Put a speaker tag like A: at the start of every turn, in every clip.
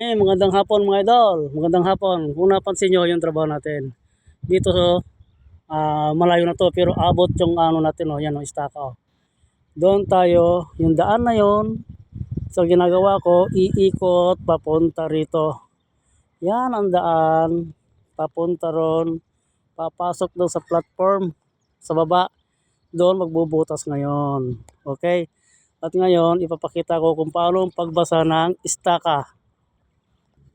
A: Eh, magandang hapon mga idol. Magandang hapon. Kung napansin nyo yung trabaho natin. Dito so, ah, malayo na to pero abot yung ano natin oh, yan oh, istaka oh. Doon tayo, yung daan na yon. So ginagawa ko, iikot papunta rito. Yan ang daan. Papunta ron. Papasok doon sa platform. Sa baba. Doon magbubutas ngayon. Okay? At ngayon, ipapakita ko kung paano pagbasa ng istaka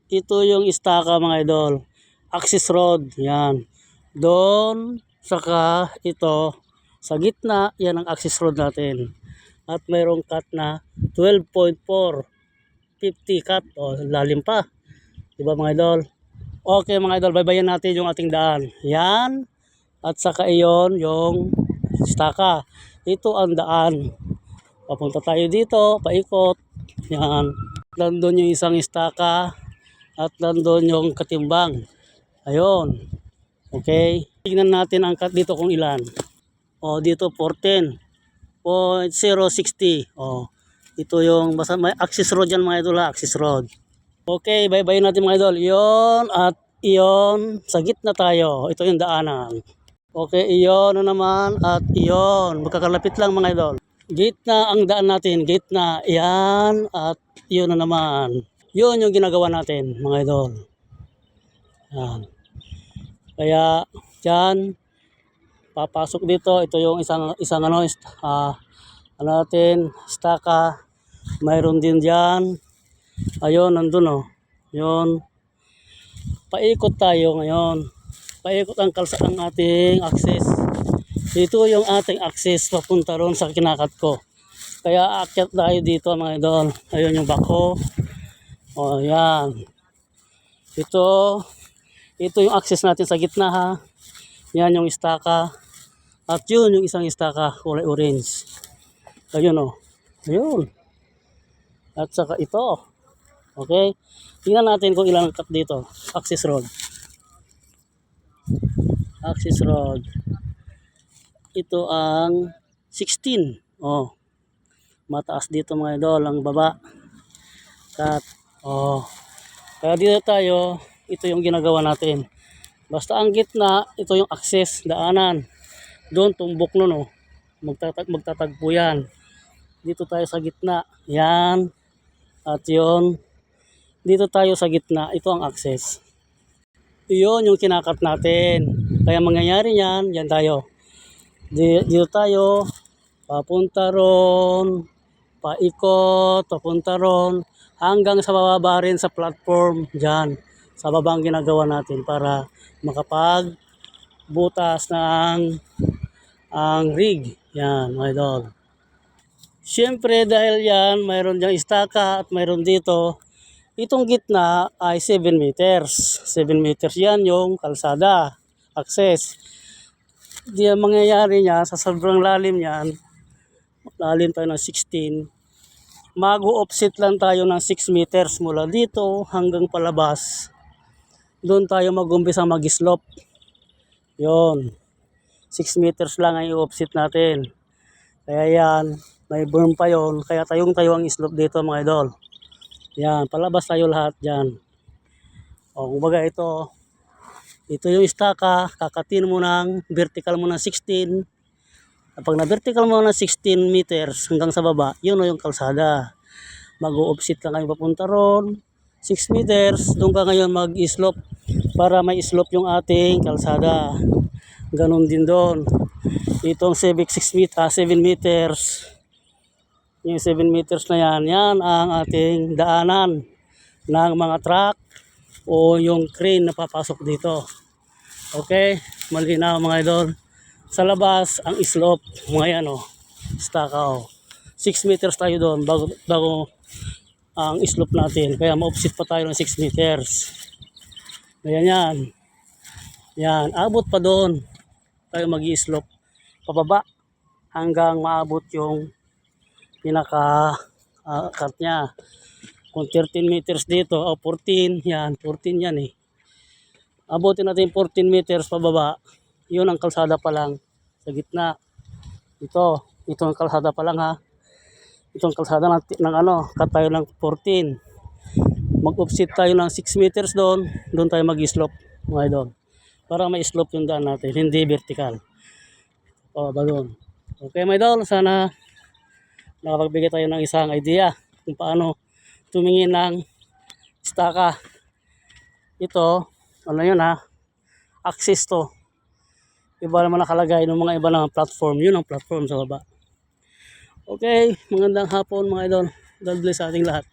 A: ito yung istaka mga idol. Axis rod, yan. Doon, saka ito, sa gitna, yan ang axis rod natin. At mayroong cut na 12.4, 50 cut, o lalim pa. Diba mga idol? Okay mga idol, baybayan natin yung ating daan. Yan, at saka iyon yung istaka. Ito ang daan. Papunta tayo dito, paikot. Yan. Nandun yung isang istaka at nandun yung katimbang. Ayun. Okay. Tingnan natin ang cut dito kung ilan. O dito 14. 0.060. O. Ito yung basta may axis rod yan mga idol. Axis rod. Okay. Bye-bye natin mga idol. Yon at iyon. Sa gitna tayo. Ito yung daanan. Okay. Iyon na naman at iyon. Magkakalapit lang mga idol. Gitna ang daan natin. Gitna. Yan at iyon na naman. Yun yung ginagawa natin, mga idol. Yan. Kaya, dyan, papasok dito. Ito yung isang, isang ano, ist, ah, ano natin, staka. Mayroon din dyan. Ayun, nandun oh. Yun. Paikot tayo ngayon. Paikot ang kalsa ang ating access. Ito yung ating access papunta ron sa kinakat ko. Kaya aakyat tayo dito mga idol. Ayun yung bako. O, yan. Ito, ito yung access natin sa gitna ha. Yan yung istaka. At yun yung isang istaka, kulay orange. Ayun o. Ayun. At saka ito. Okay. Tingnan natin kung ilang cut dito. Access rod. Access rod. Ito ang 16. Oh. Mataas dito mga idol, ang baba. Cut. Oh. Kaya dito tayo, ito yung ginagawa natin. Basta ang gitna, ito yung access, daanan. Doon tumbok nun oh. Magtatag magtatagpo yan. Dito tayo sa gitna. Yan. At yun. Dito tayo sa gitna. Ito ang access. Iyon yung kinakat natin. Kaya mangyayari yan, yan tayo. Di- Dito tayo. Papunta ron. Paikot. Papunta ron hanggang sa bababa rin sa platform dyan. Sa babang ginagawa natin para makapag butas ng ang rig. Yan mga idol syempre dahil yan mayroon diyang istaka at mayroon dito itong gitna ay 7 meters. 7 meters yan yung kalsada access. Di ang mangyayari niya sa sobrang lalim yan lalim tayo ng 16 mag-offset lang tayo ng 6 meters mula dito hanggang palabas. Doon tayo mag-umpisa mag-slope. Yon. 6 meters lang ang i-offset natin. Kaya yan, may berm pa yon. Kaya tayong tayo ang slope dito mga idol. Yan, palabas tayo lahat dyan. O, kumbaga ito, ito yung istaka, kakatin mo ng vertical mo ng 16 Kapag na-vertical mo na 16 meters hanggang sa baba, yun o yung kalsada. Mag-o-offset ka ngayon papunta ron. 6 meters, doon ka ngayon mag-slope para may slope yung ating kalsada. Ganon din doon. Itong Civic 6 meter, ah, 7 meters. Yung 7 meters na yan, yan ang ating daanan ng mga truck o yung crane na papasok dito. Okay, malinaw mga idol sa labas ang slope mga yan oh. Staka oh 6 meters tayo doon bago, bago ang slope natin. Kaya ma-offset pa tayo ng 6 meters. Ayan yan. Yan abot pa doon. Tayo mag slope pababa hanggang maabot yung pinaka uh, cut nya kung 13 meters dito o oh, 14 yan 14 yan eh. Abutin natin 14 meters pababa yun ang kalsada pa lang sa gitna ito ito ang kalsada pa lang ha itong kalsada ng, ng ano cut tayo ng 14 mag-offset tayo ng 6 meters doon, doon tayo mag-slope mga idol. Para may slope yung daan natin, hindi vertical. O, ba doon. Okay mga idol, sana nakapagbigay tayo ng isang idea kung paano tumingin ng staka. Ito, ano yun ha, access to. Iba naman nakalagay ng mga iba ng platform. Yun ang platform sa baba. Okay, magandang hapon mga idol. God bless sa ating lahat.